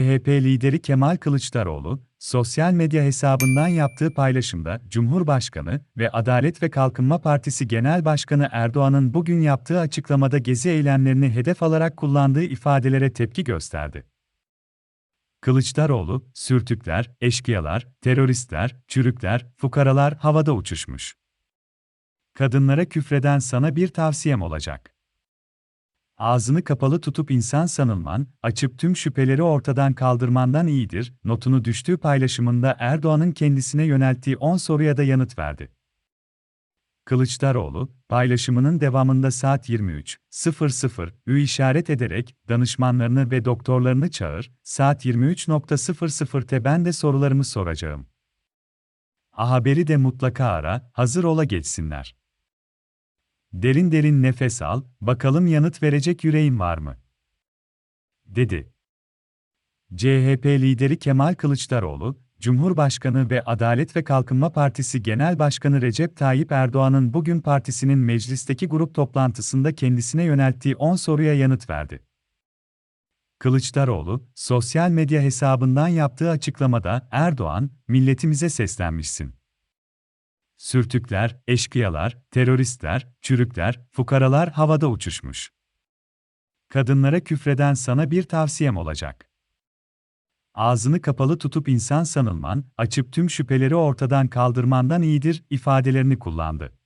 CHP lideri Kemal Kılıçdaroğlu, sosyal medya hesabından yaptığı paylaşımda Cumhurbaşkanı ve Adalet ve Kalkınma Partisi Genel Başkanı Erdoğan'ın bugün yaptığı açıklamada gezi eylemlerini hedef alarak kullandığı ifadelere tepki gösterdi. Kılıçdaroğlu, sürtükler, eşkıyalar, teröristler, çürükler, fukaralar havada uçuşmuş. Kadınlara küfreden sana bir tavsiyem olacak. Ağzını kapalı tutup insan sanılman, açıp tüm şüpheleri ortadan kaldırmandan iyidir, notunu düştüğü paylaşımında Erdoğan'ın kendisine yönelttiği 10 soruya da yanıt verdi. Kılıçdaroğlu, paylaşımının devamında saat 23.00'ü işaret ederek danışmanlarını ve doktorlarını çağır, saat 23.00'te ben de sorularımı soracağım. A haberi de mutlaka ara, hazır ola geçsinler. Derin derin nefes al, bakalım yanıt verecek yüreğin var mı? dedi. CHP lideri Kemal Kılıçdaroğlu, Cumhurbaşkanı ve Adalet ve Kalkınma Partisi Genel Başkanı Recep Tayyip Erdoğan'ın bugün partisinin meclisteki grup toplantısında kendisine yönelttiği 10 soruya yanıt verdi. Kılıçdaroğlu, sosyal medya hesabından yaptığı açıklamada Erdoğan, milletimize seslenmişsin. Sürtükler, eşkıyalar, teröristler, çürükler, fukaralar havada uçuşmuş. Kadınlara küfreden sana bir tavsiyem olacak. Ağzını kapalı tutup insan sanılman, açıp tüm şüpheleri ortadan kaldırmandan iyidir ifadelerini kullandı.